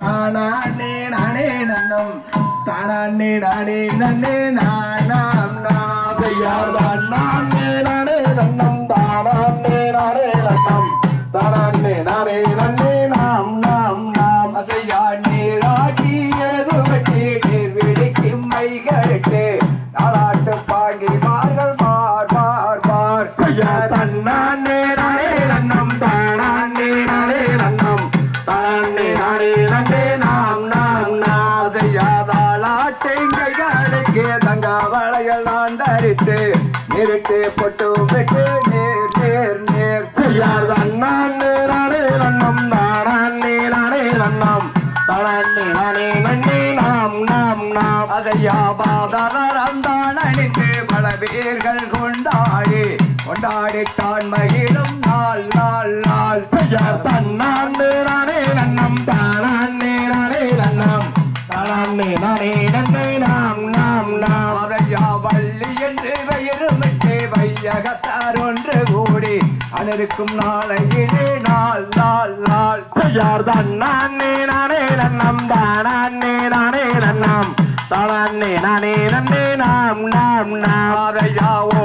தானே நானே நன்னம். தானே நானே நன்னே நானாம் நாதையாதான் நானே நானே நன்னம். தானே நானே நன்னம். தானே நானே நன்னே நாம் நாம் நாம். அதையா நீராகி எதுவட்டி நீர் விழிக்கும் மைகளுக்கு நாளாட்டு பாங்கி மார்கள் மார் மார் மார். தன்னானே நாதையாதாளாட்டைங்களுக்கு தங்க வளையல் நான் தரித்து நிறுத்து பொட்டு விட்டு நேர் நேர் நேர். செய்யார் தன்னானே நானே நன்னம் தானே நானே நன்னம் தானே நானே நன்னே நாம் நாம் நாம். அதையா பாதரம் தான் அணிந்து பல பேர்கள் கொண்டாடி கொண்டாடித்தான் மகிழும் நாள் நாள் நாள். செய்யார் தன்னானே நானே நன்னம் தானே நானே தானே நானே நன்னே நாம் நாம் நாம். அதையா வள்ளி என்று வயிறுமிட்டு வையகத்தார் ஒன்று கூடி அனிருக்கும் நாளையிலே நாள் நாள் நாள். செய்யார் தன்னானே நானே நன்னம். தானே நானே நன்னம். தானே நானே நன்னே. நாம் நாம் நாம். வயதிலே